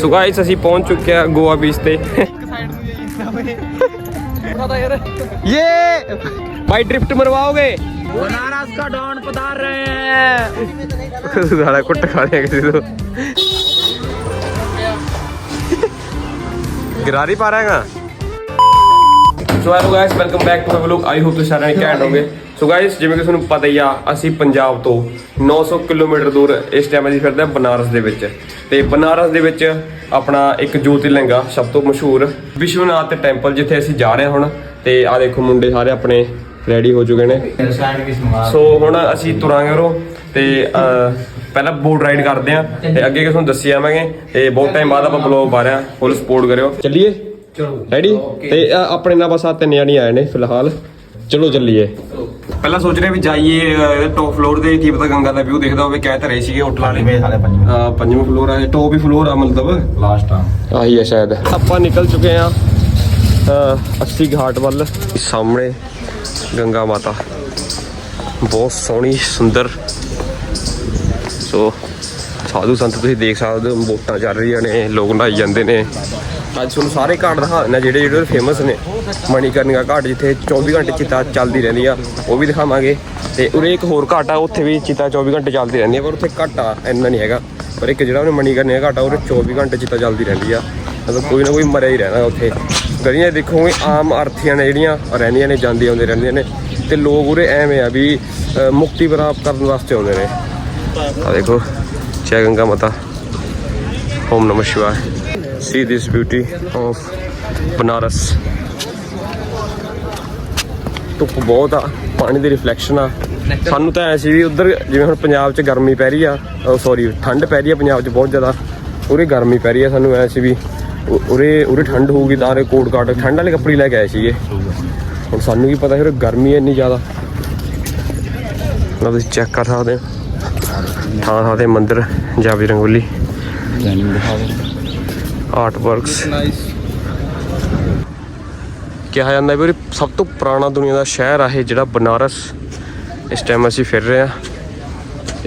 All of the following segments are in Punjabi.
ਸੋ ਗਾਇਸ ਅਸੀਂ ਪਹੁੰਚ ਚੁੱਕੇ ਆ ਗੋਆ ਬੀਚ ਤੇ ये भाई ड्रिफ्ट मरवाओगे बनारस का डॉन पधार रहे हैं साला कुट खा रहे किसी तो गिरारी पा रहा है so hello guys welcome back to my vlog I hope ਤੁਸੀਂ ਸਾਰੇ ਘੈਂਟ ਹੋਗੇ ਸੋ ਗਾਇਸ ਜਿਵੇਂ ਕਿ ਤੁਹਾਨੂੰ ਪਤਾ ਹੀ ਆ ਅਸੀਂ ਪੰਜਾਬ ਤੋਂ 900 ਕਿਲੋਮੀਟਰ ਦੂਰ ਇਸ ਟਾਈਮ ਅਸੀਂ ਫਿਰਦੇ ਹਾਂ ਬਨਾਰਸ ਦੇ ਵਿੱਚ। ਤੇ ਬਨਾਰਸ ਦੇ ਵਿੱਚ ਆਪਣਾ ਇੱਕ ਜੋਤਿਰਲਿੰਗ ਆ ਸਭ ਤੋਂ ਮਸ਼ਹੂਰ ਵਿਸ਼ਵਨਾਥ ਟੈਂਪਲ ਜਿੱਥੇ ਅਸੀਂ ਜਾ ਰਹੇ ਹੁਣ। ਤੇ ਆ ਦੇਖੋ ਮੁੰਡੇ ਸਾਰੇ ਆਪਣੇ ਰੈਡੀ ਹੋ ਚੁੱਕੇ ਨੇ। ਸੋ ਹੁਣ ਅਸੀਂ ਤੁਰਾਂਗੇ ਉਰੋਂ ਤੇ ਪਹਿਲਾਂ ਬੋਟ ਰਾਈਡ ਕਰਦੇ ਆਂ ਤੇ ਅੱਗੇ ਕਿ ਤੁਹਾਨੂੰ ਦੱਸੀ ਜਾਵਾਂਗੇ ਤੇ ਬਹੁਤ ਟਾਈਮ ਬਾਅਦ ਆਪਾਂ ਬਲੌਗ ਪਾ ਰਹੇ ਆਂ ਫੁੱਲ ਸਪੋਰਟ ਕਰਿਓ। ਚੱਲੀਏ? ਚਲੋ। ਰੈਡੀ ਤੇ ਆਪਣੇ ਨਾਲ ਬਸ ਆ ਤਿੰਨ ਜਾਣੀ ਆਏ ਨੇ ਫਿਲਹਾਲ। ਚਲੋ ਚੱਲੀਏ। ਪਹਿਲਾਂ ਸੋਚ ਰਹੇ ਵੀ ਜਾਈਏ ਟੌਪ ਫਲੋਰ ਦੇ ਕੀ ਪਤਾ ਗੰਗਾ ਦਾ ਵਿਊ ਦਿਖਦਾ ਹੋਵੇ ਕਹਿ ਤਾਂ ਰਹੇ ਸੀਗੇ ਹੋਟਲ ਵਾਲੇ ਵੇ ਸਾਲੇ ਪੰਜ ਅਹ, ਪੰਜਵਾਂ ਫਲੋਰ ਆ ਟੌਪ ਹੀ ਫਲੋਰ ਆ ਮਤਲਬ। ਲਾਸਟ ਆ। ਆਹੀ ਹੈ ਸ਼ਾਇਦ। ਆਪਾਂ ਨਿਕਲ ਚੁੱਕੇ ਆ 80 ਘਾਟ ਵੱਲ। ਸਾਹਮਣੇ ਗੰਗਾ ਮਾਤਾ। ਬਹੁਤ ਸੋਹਣੀ ਸੁੰਦਰ। ਸੋ ਸਾਧੂ ਸੰਤ ਤੁਸੀਂ ਦੇਖ ਸਕਦੇ ਹੋ ਬੋਟਾਂ ਚੱਲ ਰਹੀਆਂ ਨੇ ਲੋਕ ਨਹਾਈ ਜਾਂਦੇ ਨੇ। ਅੱਜ ਤੁਹਾਨੂੰ ਸਾਰੇ ਘਾਟ ਦਿਖਾ ਦਿੰਦਾ, ਜਿਹੜੇ ਜਿਹੜੇ ਫੇਮਸ ਨੇ। ਮਣੀਕਰਨਿਕਾ ਘਾਟ ਜਿੱਥੇ 24 ਘੰਟੇ ਚਿਤਾ ਚੱਲਦੀ ਰਹਿੰਦੀ ਆ, ਉਹ ਵੀ ਦਿਖਾਵਾਂਗੇ। ਤੇ ਉਰੇ ਇੱਕ ਹੋਰ ਘਾਟ ਆ, ਉੱਥੇ ਵੀ ਚਿਤਾ 24 ਘੰਟੇ ਚੱਲਦੀ ਰਹਿੰਦੀ ਆ, ਪਰ ਉੱਥੇ ਘੱਟ ਆ, ਇੰਨਾ ਨਹੀਂ ਹੈਗਾ। ਪਰ ਇੱਕ ਜਿਹੜਾ ਉਹਨੇ ਮਣੀਕਰਨਿਕਾ ਘਾਟ ਆ ਉਹਦੇ 24 ਘੰਟੇ ਚਿਤਾ ਚੱਲਦੀ ਰਹਿੰਦੀ ਆ। ਮਤਲਬ ਕੋਈ ਨਾ ਕੋਈ ਮਰਿਆ ਹੀ ਰਹਿਣਾ ਉੱਥੇ। ਗਲੀਆਂ ਦੇਖੋਗੇ, ਆਮ ਅਰਥੀਆਂ ਨੇ ਜਿਹੜੀਆਂ, ਰਹਿੰਦੀਆਂ ਨੇ ਜਾਂਦੀਆਂ ਆਉਂਦੇ ਰਹਿੰਦੀਆਂ ਨੇ। ਤੇ ਲੋਕ ਉਰੇ ਐਵੇਂ ਆ ਵੀ ਮੁਕਤੀ ਪ੍ਰਾਪਤ ਕਰਨ ਵਾਸਤੇ ਆਉਂਦੇ ਨੇ। ਆ ਦੇਖੋ, ਜੈ ਗੰਗਾ ਮਾਤਾ। Om ਨਮः ਸ਼ਿਵਾय see this beauty of Banaras ਧੁੱਪ ਬਹੁਤ ਆ, ਪਾਣੀ ਦੀ ਰਿਫਲੈਕਸ਼ਨ ਆ। ਸਾਨੂੰ ਤਾਂ ਐ ਸੀ ਵੀ ਉਧਰ ਜਿਵੇਂ ਹੁਣ ਪੰਜਾਬ 'ਚ ਗਰਮੀ ਪੈ ਰਹੀ ਆ ਸੌਰੀ ਠੰਡ ਪੈ ਰਹੀ ਆ ਪੰਜਾਬ 'ਚ ਬਹੁਤ ਜ਼ਿਆਦਾ, ਉਰੇ ਗਰਮੀ ਪੈ ਰਹੀ ਆ ਸਾਨੂੰ ਐ ਸੀ ਵੀ ਉਰੇ ਉਰੇ ਠੰਡ ਹੋਊਗੀ ਤਾਂ ਉਰੇ ਕੋਟ ਕਾਟ ਠੰਡ ਵਾਲੇ ਕੱਪੜੇ ਲੈ ਕੇ ਆਏ ਸੀਗੇ। ਹੁਣ ਸਾਨੂੰ ਕੀ ਪਤਾ ਫਿਰ ਗਰਮੀ ਇੰਨੀ ਜ਼ਿਆਦਾ। ਨਾ ਤੁਸੀਂ ਚੈੱਕ ਕਰ ਸਕਦੇ ਹੋ। ਥਾਂ ਥਾਂ ਤੇ ਮੰਦਿਰ, ਜਾਬੀ ਰੰਗੋਲੀ। ਆਰਟ ਵਰਕਸ ਕਿਹਾ ਜਾਂਦਾ ਵੀ ਉਰੇ ਸਭ ਤੋਂ ਪੁਰਾਣਾ ਦੁਨੀਆ ਦਾ ਸ਼ਹਿਰ ਆ ਇਹ ਜਿਹੜਾ ਬਨਾਰਸ। ਇਸ ਟਾਈਮ ਅਸੀਂ ਫਿਰ ਰਹੇ ਆ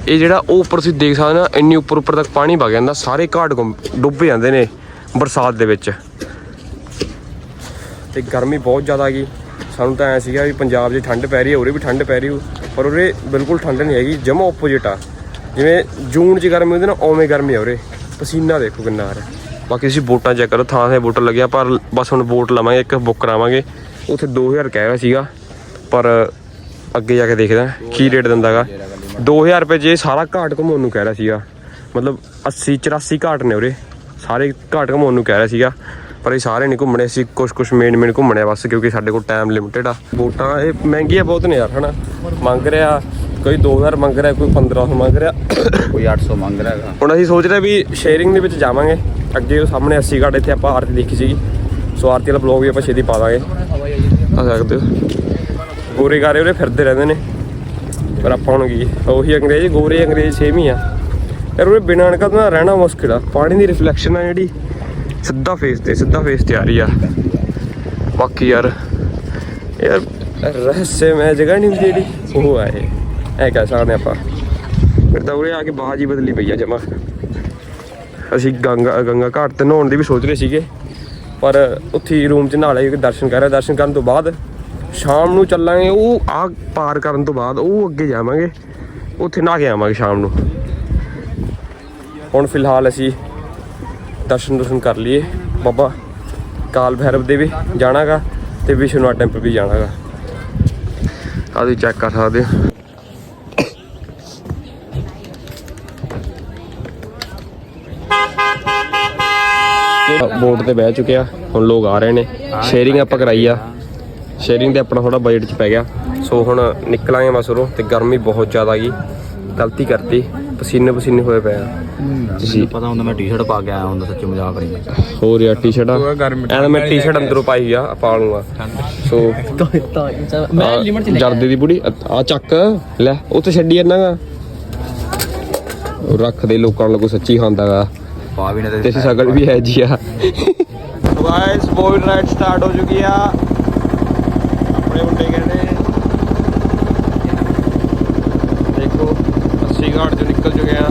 ਇਹ ਜਿਹੜਾ ਉਹ ਉੱਪਰ ਤੁਸੀਂ ਦੇਖ ਸਕਦੇ ਨਾ, ਇੰਨੀ ਉੱਪਰ ਉੱਪਰ ਤੱਕ ਪਾਣੀ ਵਗ ਜਾਂਦਾ, ਸਾਰੇ ਘਾਟ ਗੁੰਮ- ਡੁੱਬ ਜਾਂਦੇ ਨੇ ਬਰਸਾਤ ਦੇ ਵਿੱਚ। ਤੇ ਗਰਮੀ ਬਹੁਤ ਜ਼ਿਆਦਾ ਗਈ ਸਾਨੂੰ ਤਾਂ ਐ ਸੀਗਾ ਵੀ ਪੰਜਾਬ 'ਚ ਠੰਡ ਪੈ ਰਹੀ ਹੈ, ਉਰੇ ਵੀ ਠੰਡ ਪੈ ਰਹੀ ਹੋ। ਪਰ ਉਰੇ ਬਿਲਕੁਲ ਠੰਡ ਨਹੀਂ ਹੈਗੀ, ਜਮਾ ਆਪੋਜੀਟ ਆ। ਜਿਵੇਂ ਜੂਨ 'ਚ ਗਰਮੀ ਹੁੰਦੀ ਨਾ ਓਵੇਂ ਗਰਮੀ ਆ ਉਰੇ। ਪਸੀਨਾ ਦੇਖੋ ਕਿੰਨਾ ਆ ਰਿਹਾ। ਬਾਕੀ ਤੁਸੀਂ ਵੋਟਾਂ ਚੈੱਕ ਕਰੋ, ਥਾਂ ਥਾਂ ਵੋਟ ਲੱਗਿਆ, ਪਰ ਬਸ ਹੁਣ ਵੋਟ ਲਵਾਂਗੇ, ਇੱਕ ਬੁੱਕ ਕਰਾਵਾਂਗੇ। ਉੱਥੇ 2000 ਕਹਿ ਰਿਹਾ ਸੀਗਾ, ਪਰ ਅੱਗੇ ਜਾ ਕੇ ਦੇਖਦਾ ਕੀ ਰੇਟ ਦਿੰਦਾਗਾ 2000 ਰੁਪਏ ਜੇ ਸਾਰਾ ਘਾਟ ਘੁਮਾਉਣ ਨੂੰ ਕਹਿ ਰਿਹਾ ਸੀਗਾ, ਮਤਲਬ 80 84 ਘਾਟ ਨੇ ਉਰੇ, ਸਾਰੇ ਘਾਟ ਘੁਮਾਉਣ ਨੂੰ ਕਹਿ ਰਿਹਾ ਸੀਗਾ, ਪਰ ਇਹ ਸਾਰੇ ਨਹੀਂ ਘੁੰਮਣੇ ਸੀ ਕੁਝ ਕੁਝ ਮੇਨ ਮੇਨ ਘੁੰਮਣੇ ਬਸ, ਕਿਉਂਕਿ ਸਾਡੇ ਕੋਲ ਟਾਈਮ ਲਿਮਟਿਡ ਆ। ਵੋਟਾਂ ਇਹ ਮਹਿੰਗੀਆਂ ਬਹੁਤ ਨੇ ਯਾਰ, ਹਨਾ? ਮੰਗ ਰਿਹਾ ਕੋਈ 2000 ਮੰਗ ਰਿਹਾ ਕੋਈ 1500 ਮੰਗ ਰਿਹਾ। ਕੋਈ 800 ਮੰਗ ਰਿਹਾ ਹੈਗਾ। ਹੁਣ ਅਸੀਂ ਸੋਚ ਰਹੇ ਵੀ ਸ਼ੇਅਰਿੰਗ ਦੇ ਵਿੱਚ ਜਾਵਾਂਗੇ। ਅੱਗੇ ਉਹ ਸਾਹਮਣੇ 80 ਘਾਟ ਇੱਥੇ ਆਪਾਂ ਆਰਤੀ ਦੇਖੀ ਸੀਗੀ। ਸੋ ਆਰਤੀ ਵਾਲਾ ਬਲੌਗ ਵੀ ਆਪਾਂ ਛੇਤੀ ਪਾ ਦਾਂਗੇ। ਆ ਸਕਦੇ ਹੋ। ਗੋਰੇ ਗਾਰੇ ਉਹਦੇ ਫਿਰਦੇ ਰਹਿੰਦੇ ਨੇ। ਪਰ ਆਪਾਂ ਹੁਣ ਕੀ ਉਹੀ ਅੰਗਰੇਜ਼ ਗੋਰੇ ਅੰਗਰੇਜ਼ ਸੇਮ ਹੀ ਆ। ਯਾਰ ਉਹਦੇ ਬਿਨਾਂ ਅਣਕਾ ਤਾਂ ਰਹਿਣਾ ਮੁਸ਼ਕਿਲ ਆ। ਪਾਣੀ ਦੀ ਰਿਫਲੈਕਸ਼ਨ ਆ ਜਿਹੜੀ। ਸਿੱਧਾ ਫੇਸ ਤੇ ਸਿੱਧਾ ਫੇਸ ਤੇ ਆ ਰਹੀ ਆ। ਬਾਕੀ ਯਾਰ ਯਾਰ ਰਹੱਸਮੈ ਜਗ੍ਹਾ ਨਹੀਂ ਹੁੰਦੀ ਜਿਹੜੀ। ਉਹ ਆ ਇਹ। ਐ ਕਹਿ ਸਕਦੇ ਆਪਾਂ? ਫਿਰ ਤਾਂ ਉਰੇ ਆ ਕੇ ਬਾਜ ਹੀ ਬਦਲੀ ਪਈ ਆ ਜਮਾ। ਅਸੀਂ ਗੰਗਾ ਗੰਗਾ ਘਾਟ ਤੇ ਨਹਾਉਣ ਦੀ ਵੀ ਸੋਚ ਰਹੇ ਸੀਗੇ। ਪਰ ਉੱਥੇ ਰੂਮ 'ਚ ਨਹਾ ਲਏ ਦਰਸ਼ਨ ਕਰ ਰਹੇ ਦਰਸ਼ਨ ਕਰਨ ਤੋਂ ਬਾਅਦ ਸ਼ਾਮ ਨੂੰ ਚੱਲਾਂਗੇ। ਉਹ ਆ ਪਾਰ ਕਰਨ ਤੋਂ ਬਾਅਦ ਉਹ ਅੱਗੇ ਜਾਵਾਂਗੇ। ਉੱਥੇ ਨਹਾ ਕੇ ਆਵਾਂਗੇ ਸ਼ਾਮ ਨੂੰ। ਹੁਣ ਫਿਲਹਾਲ ਅਸੀਂ ਦਰਸ਼ਨ ਦਰਸ਼ਨ ਕਰ ਲਈਏ। ਬਾਬਾ ਕਾਲ ਭੈਰਵ ਦੇ ਵੀ ਜਾਣਾਗਾ ਤੇ ਵਿਸ਼ਵਨਾਥ ਟੈਂਪਲ ਵੀ ਜਾਣਾਗਾ। ਆਹ ਤੁਸੀਂ ਚੈੱਕ ਕਰ ਸਕਦੇ ਹੋ। ਬੋਟ ਤੇ ਬਹਿ ਚੁੱਕੇ ਆ। ਹੁਣ ਲੋਕ ਆ ਰਹੇ ਨੇ। ਸ਼ੇਅਰਿੰਗ ਆਪਾਂ ਕਰਾਈ ਆ। ਸ਼ੇਅਰਿੰਗ ਤੇ ਆਪਣਾ ਥੋੜਾ ਬਜਟ ਚ ਪੈ ਗਿਆ। ਸੋ ਹੁਣ ਨਿਕਲਾਂਗੇ ਬਸ ਉਰੋਂ ਤੇ ਗਰਮੀ ਬਹੁਤ ਜ਼ਿਆਦਾ ਗਈ ਗਲਤੀ ਕਰਤੀ। ਪਸੀਨੇ ਪਸੀਨੇ ਹੋਏ ਪਏ ਆ। ਤੁਸੀਂ ਪਤਾ ਹੁੰਦਾ ਮੈਂ ਟੀ-ਸ਼ਰਟ ਪਾ ਕੇ ਆਇਆ ਹੁੰਦਾ ਸੱਚੀ ਮਜ਼ਾਕ ਨਹੀਂ ਹੋਰ ਯਾਰ ਟੀ-ਸ਼ਰਟਾਂ ਐਂ ਮੈਂ ਟੀ-ਸ਼ਰਟ ਅੰਦਰੋਂ ਪਾਈ ਆ ਪਾ ਲੂੰਗਾ ਸੋ ਮੈਂ ਲਿਮਟ ਚ ਜਰਦੇ ਦੀ ਬੁੜੀ ਆ ਚੱਕ। ਲੈ ਉੱਥੇ ਛੱਡੀ ਜਾਂਦਾਗਾ ਰੱਖ ਦੇ ਲੋਕਾਂ ਨੂੰ ਕੋਈ ਸੱਚੀ ਖਾਂਦਾਗਾ ਪਾ ਵੀ ਨਾ ਤੇ ਸ਼ਕਲ ਵੀ ਹੈ ਜੀ ਆ। ਗਾਇਸ ਬੋਇਲ ਰਾਈਡ ਸਟਾਰਟ ਹੋ ਚੁੱਕੀ ਆ। ਆਪਣੇ ਮੁੰਡੇ ਕਹਿੰਦੇ ਦੇਖੋ 80 ਘਾਟ ਚੋਂ ਨਿਕਲ ਚੁੱਕੇ ਆ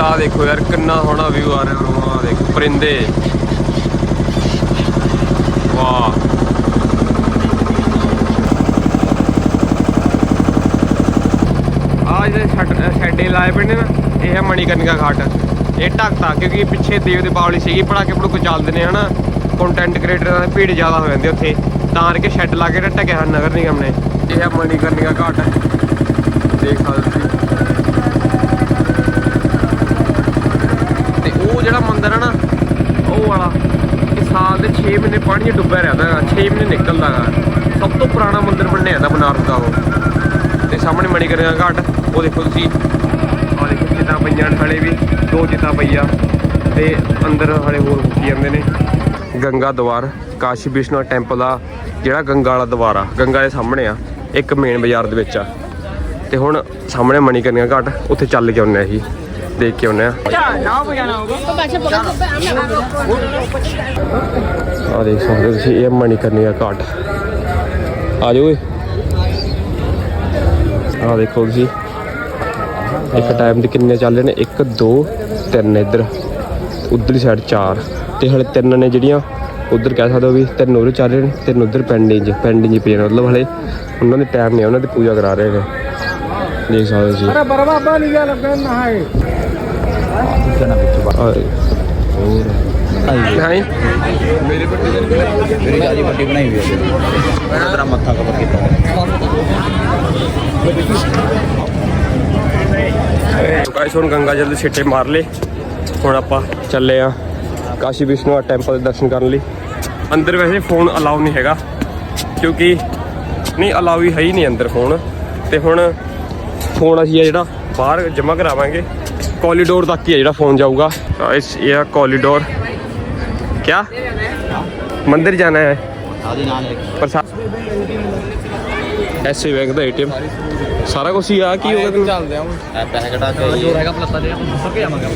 ਕੋਈ ਦੇਖੋ ਯਾਰ, ਕਿੰਨਾ ਸੋਹਣਾ ਵਿਊ ਆ ਰਿਹਾ ਆ ਦੇਖੋ, ਪਰਿੰਦੇ। ਵਾਹ। ਆ ਜਿਹੜੇ ਛੱਡ ਲਾਏ ਪਏ ਨੇ ਨਾ, ਇਹ ਹੈ ਮਣੀਕਰਨਿਕਾ ਘਾਟ ਇਹ ਢੱਕਤਾ, ਕਿਉਂਕਿ ਪਿੱਛੇ ਦੇਵ ਦੀ ਬਾਵਲੀ ਸੀਗੀ, ਪੜਾਕੇ ਪੜੂਕੇ ਚੱਲਦੇ ਨੇ ਹਨਾ। ਕੰਟੈਂਟ ਕ੍ਰੀਏਟਰਾਂ ਦੀ ਭੀੜ ਜ਼ਿਆਦਾ ਹੋ ਜਾਂਦੀ ਉੱਥੇ। ਤਾਂ ਕਰਕੇ ਸ਼ੈੱਡ ਲਾ ਕੇ ਢੱਕਿਆ ਨਗਰ ਨਿਗਮ ਨੇ। ਇਹ ਹੈ ਮਣੀਕਰਨਿਕਾ ਘਾਟ। ਦੇਖ ਸਕਦੇ ਤੁਸੀਂ ਤੇ ਉਹ ਜਿਹੜਾ ਮੰਦਿਰ ਹੈ ਨਾ ਉਹ ਵਾਲਾ ਇਹ ਸਾਲ ਦੇ 6 'ਚ ਡੁੱਬਿਆ ਰਹਿੰਦਾ ਹੈਗਾ 6 ਮਹੀਨੇ ਨਿਕਲਦਾ ਹੈਗਾ ਸਭ ਤੋਂ ਪੁਰਾਣਾ ਮੰਦਿਰ ਬਣਿਆ ਜਾਂਦਾ ਬਨਾਰਸ ਦਾ ਉਹ। ਤੇ ਸਾਹਮਣੇ ਮਣੀਕਰਨਿਕਾ ਘਾਟ ਉਹ ਦੇਖੋ ਤੁਸੀਂ। ਆਹ ਦੇਖੋ ਚਿੱਤਾਂ ਪਈਆਂ ਹਲੇ ਵੀ ਦੋ ਚਿੱਤਾਂ ਪਈਆਂ। ਤੇ ਅੰਦਰ ਹਲੇ ਹੋਰ ਫੁੱਕੀ ਜਾਂਦੇ ਨੇ। ਗੰਗਾ ਦਵਾਰ ਕਾਸ਼ੀ ਵਿਸ਼ਨੂੰ ਟੈਂਪਲ ਦਾ ਜਿਹੜਾ ਗੰਗਾ ਵਾਲਾ ਦਵਾਰ ਆ। ਗੰਗਾ ਦੇ ਸਾਹਮਣੇ ਆ ਇੱਕ ਮੇਨ ਬਾਜ਼ਾਰ ਦੇ ਵਿੱਚ ਆ। ਤੇ ਹੁਣ ਸਾਹਮਣੇ ਮਣੀਕਰਨਿਕਾ ਘਾਟ ਉੱਥੇ ਚੱਲ ਕੇ ਆਉਂਦੇ ਆ ਅਸੀਂ। ਦੇਖ ਕੇ ਆਉਂਦੇ ਆ। ਆ ਦੇਖ ਸਕਦੇ ਹੋ ਤੁਸੀਂ ਇਹ ਮਣੀਕਰਨੀ ਆ ਘਾਟ ਆ ਜਾਓ ਆ ਦੇਖੋ ਜੀ ਇੱਕ ਟਾਈਮ ਦੇ ਕਿੰਨੇ ਚੱਲ ਰਹੇ ਨੇ? 1 2 3 ਇੱਧਰ ਉਧਰਲੀ ਸਾਈਡ 4 ਤੇ ਹਲੇ ਤਿੰਨ ਨੇ ਜਿਹੜੀਆਂ ਉਧਰ ਕਹਿ ਸਕਦੇ ਹੋ ਵੀ ਤਿੰਨ ਉਧਰ ਚੱਲ ਰਹੇ ਨੇ ਤਿੰਨ ਉਧਰ ਪੈਂਡਿੰਗ ਪੈਂਡਿੰਗ ਹੀ ਪਏ ਮਤਲਬ ਹਲੇ ਉਹਨਾਂ ਦੇ ਟਾਈਮ ਨਹੀਂ ਉਹਨਾਂ ਦੀ ਪੂਜਾ ਕਰਾ ਰਹੇ ਨੇ। ਦੇਖ ਸਕਦੇ ਜੀ ਅਰੇ ਬਰਵਾ ਬਾ ਨਹੀਂ ਗਿਆ ਲੱਗਣ ਨਾ ਹੈ ਹੋਰ। ਬਣਾਈ ਹੋਈ ਹੈ। ਹਾਂਜੀ ਮੱਥਾ ਕਵਰ ਕੀਤਾ। ਗਾਇਸ ਹੁਣ ਗੰਗਾ ਜਲ ਦੇ ਛਿੱਟੇ ਮਾਰ ਲੇ ਹੁਣ ਆਪਾਂ ਚੱਲੇ ਆ ਕਾਸ਼ੀ ਵਿਸ਼ਨੂਆ ਟੈਂਪਲ ਦੇ ਦਰਸ਼ਨ ਕਰਨ ਲਈ। ਅੰਦਰ ਵੈਸੇ ਫੋਨ ਅਲਾਉ ਨਹੀਂ ਹੈਗਾ ਕਿਉਂਕਿ ਨਹੀਂ ਅਲਾਉ ਹੀ ਹੈ ਹੀ ਨਹੀਂ ਅੰਦਰ ਫੋਨ ਤੇ ਹੁਣ ਫੋਨ ਅਸੀਂ ਆ ਜਿਹੜਾ ਬਾਹਰ ਜਮ੍ਹਾਂ ਕਰਾਵਾਂਗੇ। ਕੋਰੀਡੋਰ ਤੱਕ ਹੀ ਆ ਜਿਹੜਾ ਫੋਨ ਜਾਊਗਾ। ਇਸ ਇਹ ਆ ਕੋਰੀਡੋਰ क्या मंदिर जाना है ਆਦੀ ਨਾਲ प्रसाद ਐਸੇ ਬੈਂਕ ਦਾ ਏਟੀਐਮ ਸਾਰਾ ਕੁਝ ਹੀ ਆ ਕੀ ਹੋਗਾ ਤੈਨੂੰ ਚੱਲਦੇ ਆ ਪੈਸੇ ਕਟਾ ਕੇ ਜੋ ਹੈਗਾ ਪਲੱਸ ਦੇ ਸਭ ਕੇ ਜਾਵਾਂਗੇ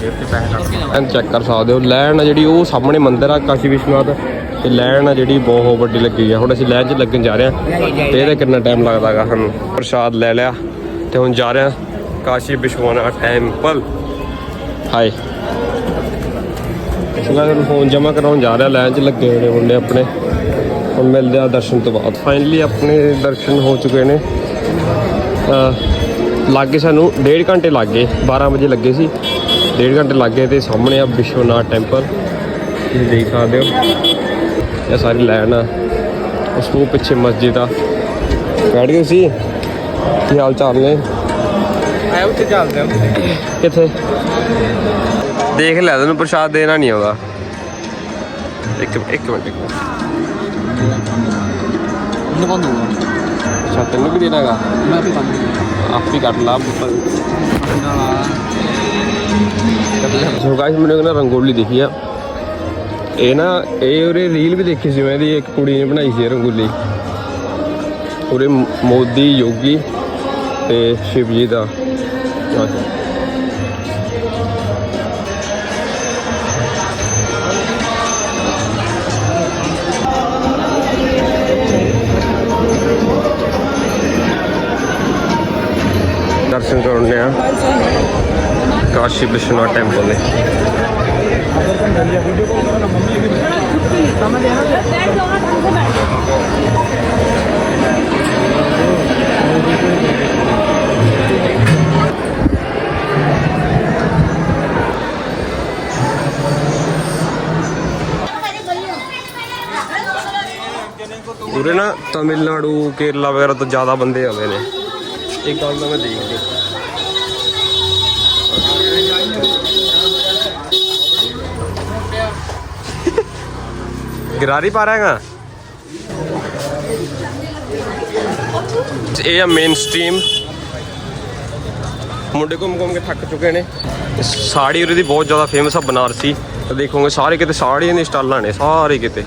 ਜੇਬ ਤੇ ਪੈਸੇ ਕੱਢ ਕੇ ਐਨ ਚੈੱਕ ਕਰ ਸਕਦੇ ਹੋ ਲੈਣ ਆ ਜਿਹੜੀ ਉਹ ਸਾਹਮਣੇ ਮੰਦਿਰ ਆ ਕਾਸ਼ੀ ਵਿਸ਼ਵਨਾਥ ਤੇ ਲੈਣ ਆ ਜਿਹੜੀ ਬਹੁਤ ਵੱਡੀ ਲੱਗੀ ਆ ਹੁਣ ਅਸੀਂ ਲੈਣ 'ਚ ਲੱਗਣ ਜਾ ਰਹੇ ਆ ਤੇ ਇਹਦਾ ਕਿੰਨਾ ਟਾਈਮ ਲੱਗਦਾਗਾ ਸਾਨੂੰ ਪ੍ਰਸ਼ਾਦ ਲੈ ਲਿਆ ਤੇ ਹੁਣ ਜਾ ਰਹੇ ਆ ਕਾਸ਼ੀ ਵਿਸ਼ਵਨਾਥ ਟੈਂਪਲ ਹਾਏ ਇਸ ਵਾਰ ਫੋਨ ਜਮਾ ਕਰਾਉਣ ਜਾ ਰਿਹਾ ਲਾਈਨ 'ਚ ਲੱਗੇ ਹੋਏ ਨੇ ਮੁੰਡੇ ਆਪਣੇ। ਹੁਣ ਮਿਲਦੇ ਆ ਦਰਸ਼ਨ ਤੋਂ ਬਾਅਦ। ਫਾਈਨਲੀ ਆਪਣੇ ਦਰਸ਼ਨ ਹੋ ਚੁੱਕੇ ਨੇ। ਲੱਗੇ ਸਾਨੂੰ ਡੇਢ ਘੰਟੇ ਲੱਗ ਗਏ 12 ਵਜੇ ਲੱਗੇ ਸੀ। ਡੇਢ ਘੰਟੇ ਲੱਗ ਤੇ ਸਾਹਮਣੇ ਆ ਵਿਸ਼ਵਨਾਥ ਟੈਂਪਲ ਤੁਸੀਂ ਦੇਖ ਸਕਦੇ ਹੋ। ਇਹ ਸਾਰੀ ਲਾਈਨ ਆ। ਉਸ ਤੋਂ ਪਿੱਛੇ ਮਸਜਿਦ ਆ। ਬੈਠ ਗਏ ਸੀ ਕੀ ਹਾਲ ਚਾਲ ਨੇ? ਆਏ ਉੱਥੇ ਚੱਲਦੇ ਆ ਕਿੱਥੇ? ਦੇਖ ਲੈ ਤੈਨੂੰ ਪ੍ਰਸ਼ਾਦ ਦੇਣਾ ਨਹੀਂ ਆਉਂਦਾ। ਇੱਕ ਇੱਕ ਮਿੰਟ ਇੱਕ ਮਿੰਟ। ਉਹਨੂੰ ਬੰਦ ਹੋਊਗਾ ਅੱਛਾ ਤੈਨੂੰ ਵੀ ਦੇਣਾਗਾ ਮੈਂ ਵੀ ਬੰਦ ਆਪ ਹੀ ਕੱਟ ਲਾ ਬੁੱਤਲ ਸੋ ਗਾਇਸ ਮੈਨੂੰ ਇੱਕ ਨਾ ਰੰਗੋਲੀ ਦਿਖੀ ਆ। ਇਹ ਨਾ ਇਹ ਉਹਰੇ ਰੀਲ ਵੀ ਦੇਖੀ ਸੀ ਮੈਂ ਇਹਦੀ ਇੱਕ ਕੁੜੀ ਨੇ ਬਣਾਈ ਸੀ ਰੰਗੋਲੀ। ਉਹਰੇ ਮੋਦੀ ਯੋਗੀ ਤੇ ਸ਼ਿਵ ਜੀ ਦਾ। ਆਹ ਦਰਸ਼ਨ ਕਰਨੇ ਆ ਕਾਸ਼ੀ ਵਿਸ਼ਵਨਾਥ ਟੈਂਪਲ ਦੇ। ਉਰੇ ਨਾ ਤਮਿਲਨਾਡੂ, ਕੇਰਲਾ ਵਗੈਰਾ ਤੋਂ ਜ਼ਿਆਦਾ ਬੰਦੇ ਆਉਂਦੇ ਨੇ। ਇੱਕ ਗੱਲ ਤਾਂ ਮੈਂ ਦੇਖ ਲਈ। ਗਰਾਰੀ ਪਾ ਰਿਹਾਗਾ ਇਹ ਆ ਮੇਨ ਸਟ੍ਰੀਮ ਮੁੰਡੇ ਘੁੰਮ ਘੁੰਮ ਕੇ ਥੱਕ ਚੁੱਕੇ ਨੇ। ਸਾੜੀ ਉਰੇ ਦੀ ਬਹੁਤ ਜ਼ਿਆਦਾ ਫੇਮਸ ਆ ਬਨਾਰਸੀ। ਤਾਂ ਦੇਖੋਗੇ ਸਾਰੇ ਕਿਤੇ ਸਾੜੀਆਂ ਦੀ ਸਟਾਲਾਂ ਨੇ, ਸਾਰੇ ਕਿਤੇ।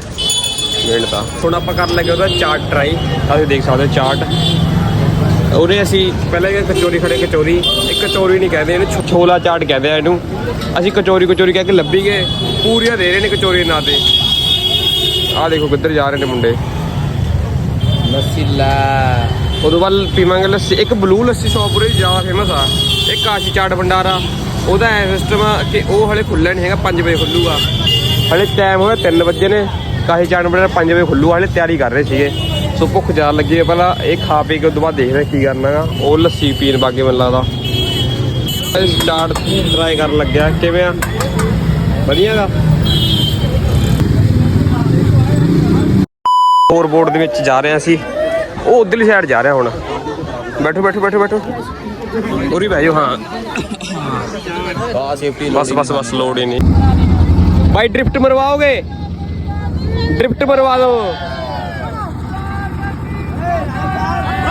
ਮਿਹਨਤ ਆ। ਹੁਣ ਆਪਾਂ ਕਰ ਲੱਗੇ ਉਹਦਾ ਚਾਰਟ ਟਰਾਈ ਅਸੀਂ ਦੇਖ ਸਕਦੇ ਚਾਰਟ ਉਹਨੇ ਅਸੀਂ ਪਹਿਲਾਂ ਕਿ ਕਚੋਰੀ ਖੜੇ ਕਚੋਰੀ। ਇੱਕ ਕਚੋਰੀ ਨਹੀਂ ਕਹਿੰਦੇ ਇਹਨੂੰ ਛੋਲਾ ਚਾਟ ਕਹਿੰਦੇ ਆ ਇਹਨੂੰ। ਅਸੀਂ ਕਚੋਰੀ ਕਚੋਰੀ ਕਹਿ ਕੇ ਲੱਭੀ ਗਏ। ਪੂਰੀਆਂ ਦੇ ਰਹੇ ਨੇ ਕਚੋਰੀ ਦੇ ਨਾਂ ਤੇ। ਆਹ ਦੇਖੋ ਕਿੱਧਰ ਜਾ ਰਹੇ ਨੇ ਮੁੰਡੇ। ਲਸੀਲਾ ਉਦੋਂ ਬਾਅਦ ਪੀਵਾਂਗੇ ਲੱਸੀ। ਇੱਕ ਬਲੂ ਲੱਸੀ ਸ਼ਾਪ ਉਰੇ ਜ਼ਿਆਦਾ ਫੇਮਸ ਆ। ਇੱਕ ਕਾਸ਼ੀ ਚਾਟ ਭੰਡਾਰਾ। ਉਹਦਾ ਐ ਸਿਸਟਮ ਆ ਕਿ ਉਹ ਹਲੇ ਖੁੱਲ੍ਹਾ ਨਹੀਂ ਹੈਗਾ 5 ਵਜੇ ਖੁੱਲੂਗਾ। ਹਲੇ ਟਾਈਮ ਹੋਇਆ 3 ਵਜੇ ਨੇ। ਕਾਹੀ ਚਾਣ ਬੜਾ 5 ਵਜੇ ਖੁੱਲੂ ਹਲੇ ਤਿਆਰੀ ਕਰ ਰਹੇ ਸੀਗੇ। ਸੋ ਭੁੱਖ ਜ਼ਿਆਦਾ ਲੱਗੀ ਹੈ। ਪਹਿਲਾਂ ਇਹ ਖਾ ਪੀ ਕੇ ਤੋਂ ਬਾਅਦ ਦੇਖਦੇ ਕੀ ਕਰਨਾ ਗਾ। ਉਹ ਲੱਸੀ ਪੀਣ ਬਾਗੇ ਮੈਨੂੰ ਲੱਗਦਾ ਸਟਾਰਟ ਟਰਾਈ ਕਰਨ ਲੱਗਿਆ ਕਿਵੇਂ ਆ? ਵਧੀਆ ਗਾ। ਹੋਰ ਬੋਰਡ ਦੇ ਵਿੱਚ ਜਾ ਰਹੇ ਅਸੀਂ। ਉਹ ਉਧਰਲੀ ਸਾਈਡ ਜਾ ਰਿਹਾ ਹੁਣ। ਬੈਠੋ ਬੈਠੋ ਬੈਠੋ ਬੈਠੋ। ਉਰੀ ਬਹਿ ਜਾਓ ਹਾਂ। ਬਾ ਸੇਫਟੀ ਬਸ ਬਸ ਬਸ ਲੋੜ ਹੀ ਨਹੀਂ। ਭਾਈ ਡ੍ਰਿਫਟ ਮਰਵਾਓਗੇ? ਡ੍ਰਿਫਟ ਮਰਵਾ ਦਿਓ।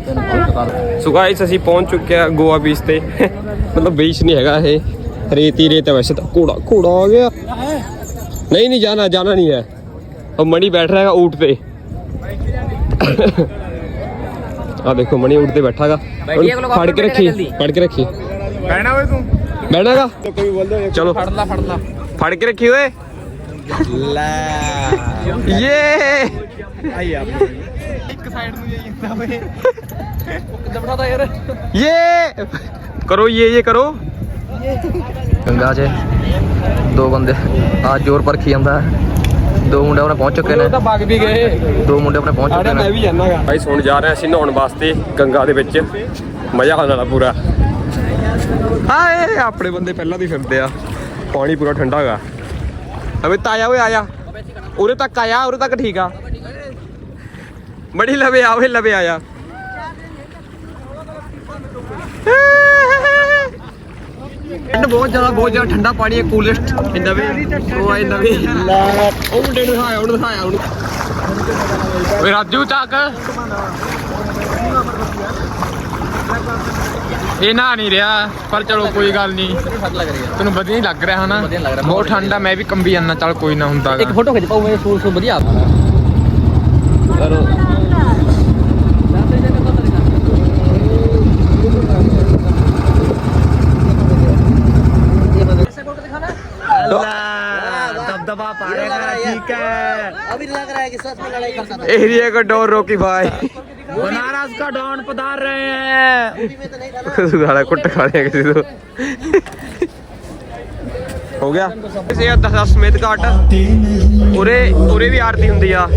ਆਤੇ ਨੇ ਬਹੁਤ ਸੋ ਗਾਇਸ ਅਸੀਂ ਪਹੁੰਚ ਚੁੱਕੇ ਆ ਗੋਆ ਬੀਚ ਤੇ। ਮਤਲਬ ਬੀਚ ਨਹੀਂ ਹੈਗਾ ਇਹ। ਰੇਤੀ ਰੇਤ ਹੈ ਵੈਸੇ ਤਾਂ। ਕੋੜਾ ਕੋੜਾ ਆ ਗਿਆ। ਨਹੀਂ ਨਹੀਂ ਜਾਣਾ ਜਾਣਾ ਨਹੀਂ ਹੈ। ਉਹ ਮਣੀ ਬੈਠ ਰਿਹਾ ਹੈਗਾ ਊਟ ਤੇ। ਆ ਦੇਖੋ ਮਣੀ ਊਟ ਤੇ ਬੈਠਾਗਾ ਫੜ ਕੇ ਰੱਖੀ। ਫੜ ਕੇ ਰੱਖੀ। ਬਹਿਣਾ ਓਏ ਤੂੰ। ਬਹਿਣਾਗਾ ਕੋਈ ਬੋਲੋ ਚਲੋ। ਫੜ ਲਾ ਫੜ ਲਾ। ਫੜ ਕੇ ਰੱਖੀ ਓਏ। ਲੈ। ਯੇ। ਆਈ ਆ ਕਿੱਦਾਂ ਬਿਠਾਦਾ ਯਾਰ ये करो ये ये करो ਗੰਗਾ 'ਚ ਦੋ ਬੰਦੇ ਆ ਜ਼ੋਰ ਪਰਖੀ ਜਾਂਦਾ ਦੋ ਮੁੰਡੇ ਆਪਣੇ ਪਹੁੰਚ ਚੁੱਕੇ ਨੇ भाग भी गए ਦੋ ਮੁੰਡੇ ਆਪਣੇ ਪਹੁੰਚ ਚੁੱਕੇ ਨੇ ਵੀ ਜਾਣਾਗਾ ਭਾਈ ਸੁਣ ਜਾ ਰਹੇ ਅਸੀਂ ਨਹਾਉਣ ਵਾਸਤੇ ਗੰਗਾ ਦੇ ਵਿੱਚ ਮਜ਼ਾ ਆਉਣ ਵਾਲਾ ਪੂਰਾ ਹਾਏ ਆਪਣੇ ਬੰਦੇ ਪਹਿਲਾਂ ਦੀ ਫਿਰਦੇ ਆ ਪਾਣੀ ਪੂਰਾ ਠੰਡਾ ਹੈਗਾ ਅਬੇ ਤਾਇਆ ਓਏ ਆਇਆ ਉਰੇ ਤੱਕ ਆਇਆ ਉਰੇ ਤੱਕ ਠੀਕ ਆ ਬੜੀ ਲਵੇ ਆਵੇ ਲਵੇ ਆਇਆ ਠੰਡ ਬਹੁਤ ਜ਼ਿਆਦਾ ਬਹੁਤ ਜ਼ਿਆਦਾ ਠੰਡਾ ਪਾਣੀ ਹੈ ਕੂਲੈਸਟ ਇੰਦਾ ਵੀ ਉਹ ਇੰਦਾ ਵੀ ਉਹ ਮੁੰਡੇ ਨੂੰ ਦਿਖਾਇਆ ਉਹਨੂੰ ਦਿਖਾਇਆ ਉਹਨੂੰ। ਓਏ ਰਾਜੂ ਚੱਕ। ਇਹ ਨਾ ਨਹੀਂ ਰਿਹਾ ਪਰ ਚਲੋ ਕੋਈ ਗੱਲ ਨਹੀਂ। ਤੈਨੂੰ ਵਧੀਆ ਹੀ ਲੱਗ ਰਿਹਾ ਹਨਾ? ਬਹੁਤ ਠੰਡਾ ਮੈਂ ਵੀ ਕੰਬੀ ਜਾਂਦਾ ਚੱਲ ਕੋਈ ਨਾ ਹੁੰਦਾ ਇੱਕ ਫੋਟੋ ਖਿੱਚ ਪਾਉ ਮੇਰੇ ਸੂਟ ਸੂ ਵਧੀਆ ਦਬਦਬਾ ਪਾੜੇਗਾ ਠੀਕ ਹੈ अभी लग रहा है कि सच में लड़ाई करता था एरिया को डोर रोकी भाई बनारस का डॉन पधार रहे हैं में तो नहीं था ਗਾਲਾ ਕੁੱਟ ਖਾ ਲਿਆ ਕਿਸੇ ਤੋਂ ਹੋ ਗਿਆ ਕਿਸੇ ਆ 10 ਸਮੇਤ ਘਾਟ ਉਰੇ ਉਰੇ ਵੀ ਆਰਤੀ ਹੁੰਦੀ ਆ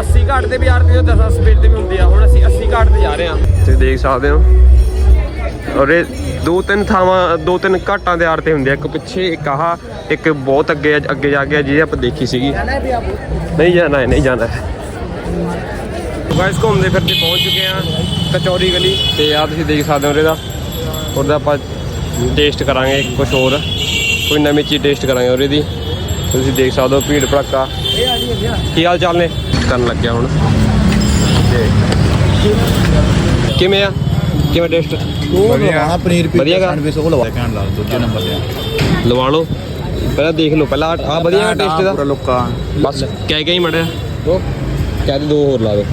80 ਘਾਟ ਤੇ ਵੀ ਆਰਤੀ 10 ਸਮੇਤ ਤੇ ਵੀ ਹੁੰਦੀ ਆ ਹੁਣ ਅਸੀਂ 80 ਘਾਟ ਤੇ ਜਾ ਰਹੇ ਆ ਤੁਸੀਂ ਦੇਖ ਸਕਦੇ ਹੋ ਔਰ ਇਹ ਦੋ ਤਿੰਨ ਥਾਵਾਂ, ਦੋ ਤਿੰਨ ਘਾਟਾਂ ਦੇ ਆਰ 'ਤੇ ਹੁੰਦੇ ਆ। ਇੱਕ ਪਿੱਛੇ, ਇੱਕ ਆਹ, ਇੱਕ ਬਹੁਤ ਅੱਗੇ ਅੱਗੇ ਜਾ ਕੇ ਆ, ਜਿਹਦੇ ਆਪਾਂ ਦੇਖੀ ਸੀਗੀ। ਨਹੀਂ ਜਾਣਾ ਹੈ, ਨਹੀਂ ਜਾਣਾ ਹੈ। ਗਾਇਸ ਘੁੰਮਦੇ ਫਿਰਦੇ ਪਹੁੰਚ ਚੁੱਕੇ ਆ ਕਚੌਰੀ ਗਲੀ। ਤੇ ਆ ਤੁਸੀਂ ਦੇਖ ਸਕਦੇ ਹੋ ਉਹਦਾ ਉਹਦਾ ਆਪਾਂ ਟੇਸਟ ਕਰਾਂਗੇ ਕੁਝ ਹੋਰ। ਕੋਈ ਨਵੀਂ ਚੀਜ਼ ਟੇਸਟ ਕਰਾਂਗੇ ਉਹਦੇ ਦੀ। ਤੁਸੀਂ ਦੇਖ ਸਕਦੇ ਹੋ ਭੀੜ ਭੜੱਕਾ। ਕੀ ਹਾਲ ਚਾਲ ਨੇ? ਕਰਨ ਲੱਗਿਆ ਹੁਣ। ਕਿਵੇਂ ਆ? ਕਿਵੇਂ ਟੇਸਟ ਲਵਾਣਾ ਪਨੀਰ ਪੀਜ਼ਾ ਵਧੀਆ ਗਾ? ਸੈਂਡਵਿਚ ਉਹ ਲਵਾ। ਕਹਿਣ ਲਾ ਦੂਜੇ ਨੰਬਰ ਤੇ ਲਵਾ ਲਓ। ਪਹਿਲਾਂ ਦੇਖ ਲਓ ਪਹਿਲਾਂ ਆ ਵਧੀਆ ਟੇਸਟ ਪੂਰਾ ਦਾ। ਲੁੱਕਾ। ਬਸ ਕਹਿ ਕੇ ਹੀ ਮੜਿਆ। ਕਹਿ ਦੇ ਦੋ ਹੋਰ ਲਾ ਦਿਓ।